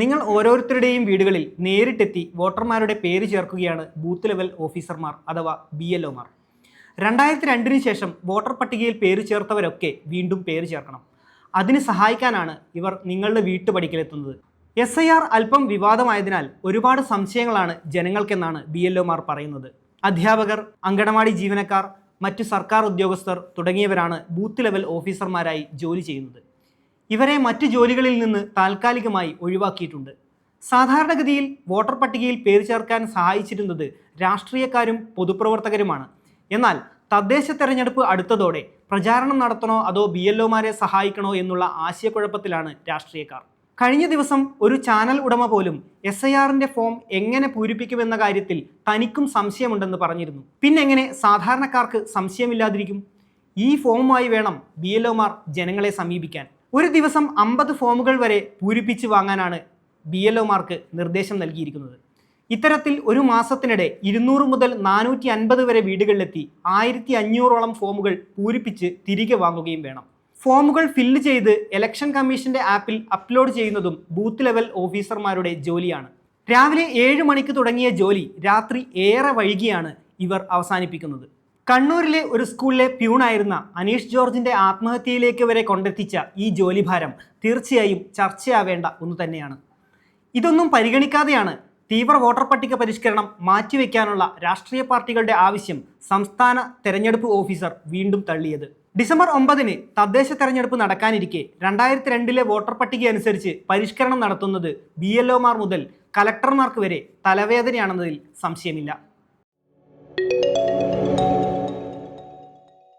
നിങ്ങൾ ഓരോരുത്തരുടെയും വീടുകളിൽ നേരിട്ടെത്തി വോട്ടർമാരുടെ പേര് ചേർക്കുകയാണ് ബൂത്ത് ലെവൽ ഓഫീസർമാർ അഥവാ ബി എൽ ഒമാർ. രണ്ടായിരത്തി രണ്ടിന് ശേഷം വോട്ടർ പട്ടികയിൽ പേര് ചേർത്തവരൊക്കെ വീണ്ടും പേര് ചേർക്കണം. അതിന് സഹായിക്കാനാണ് ഇവർ നിങ്ങളുടെ വീട്ടുപടിക്കലെത്തുന്നത് എസ് ഐ ആർ അല്പം വിവാദമായതിനാൽ ഒരുപാട് സംശയങ്ങളാണ് ജനങ്ങൾക്കെന്നാണ് ബി എൽ ഒമാർ പറയുന്നത്. അധ്യാപകർ അങ്കണവാടി ജീവനക്കാർ മറ്റു സർക്കാർ ഉദ്യോഗസ്ഥർ തുടങ്ങിയവരാണ് ബൂത്ത് ലെവൽ ഓഫീസർമാരായി ജോലി ചെയ്യുന്നത്. ഇവരെ മറ്റ് ജോലികളിൽ നിന്ന് താൽക്കാലികമായി ഒഴിവാക്കിയിട്ടുണ്ട്. സാധാരണഗതിയിൽ വോട്ടർ പട്ടികയിൽ പേര് ചേർക്കാൻ സഹായിച്ചിരുന്നത് രാഷ്ട്രീയക്കാരും പൊതുപ്രവർത്തകരുമാണ്. എന്നാൽ തദ്ദേശ തെരഞ്ഞെടുപ്പ് അടുത്തതോടെ പ്രചാരണം നടത്തണോ അതോ ബി എൽഒമാരെ സഹായിക്കണോ എന്നുള്ള ആശയക്കുഴപ്പത്തിലാണ് രാഷ്ട്രീയക്കാർ. കഴിഞ്ഞ ദിവസം ഒരു ചാനൽ ഉടമ പോലും എസ് ഐ ആറിന്റെ ഫോം എങ്ങനെ പൂരിപ്പിക്കുമെന്ന കാര്യത്തിൽ തനിക്കും സംശയമുണ്ടെന്ന് പറഞ്ഞിരുന്നു. പിന്നെങ്ങനെ സാധാരണക്കാർക്ക് സംശയമില്ലാതിരിക്കും? ഈ ഫോമുമായി വേണം ബി എൽഒമാർ ജനങ്ങളെ സമീപിക്കാൻ. ഒരു ദിവസം അമ്പത് ഫോമുകൾ വരെ പൂരിപ്പിച്ച് വാങ്ങാനാണ് ബി എൽ ഒമാർക്ക് നിർദ്ദേശം നൽകിയിരിക്കുന്നത്. ഇത്തരത്തിൽ ഒരു മാസത്തിനിടെ ഇരുന്നൂറ് മുതൽ നാനൂറ്റി അൻപത് വരെ വീടുകളിലെത്തി ആയിരത്തി അഞ്ഞൂറോളം ഫോമുകൾ പൂരിപ്പിച്ച് തിരികെ വാങ്ങുകയും വേണം. ഫോമുകൾ ഫില്ല് ചെയ്ത് ഇലക്ഷൻ കമ്മീഷന്റെ ആപ്പിൽ അപ്ലോഡ് ചെയ്യുന്നതും ബൂത്ത് ലെവൽ ഓഫീസർമാരുടെ ജോലിയാണ്. രാവിലെ ഏഴ് മണിക്ക് തുടങ്ങിയ ജോലി രാത്രി ഏറെ വൈകിയാണ് ഇവർ അവസാനിപ്പിക്കുന്നത്. കണ്ണൂരിലെ ഒരു സ്കൂളിലെ പ്യൂണായിരുന്ന അനീഷ് ജോർജിന്റെ ആത്മഹത്യയിലേക്ക് വരെ കൊണ്ടെത്തിച്ച ഈ ജോലിഭാരം തീർച്ചയായും ചർച്ചയാവേണ്ട ഒന്ന് തന്നെയാണ്. ഇതൊന്നും പരിഗണിക്കാതെയാണ് തീവ്ര വോട്ടർ പട്ടിക പരിഷ്കരണം മാറ്റിവെക്കാനുള്ള രാഷ്ട്രീയ പാർട്ടികളുടെ ആവശ്യം സംസ്ഥാന തെരഞ്ഞെടുപ്പ് ഓഫീസർ വീണ്ടും തള്ളിയത്. ഡിസംബർ ഒമ്പതിന് തദ്ദേശ തെരഞ്ഞെടുപ്പ് നടക്കാനിരിക്കെ രണ്ടായിരത്തി രണ്ടിലെ വോട്ടർ പട്ടിക അനുസരിച്ച് പരിഷ്കരണം നടത്തുന്നത് ബി എൽ ഒമാർ മുതൽ കലക്ടർമാർക്ക് വരെ തലവേദനയാണെന്നതിൽ സംശയമില്ല.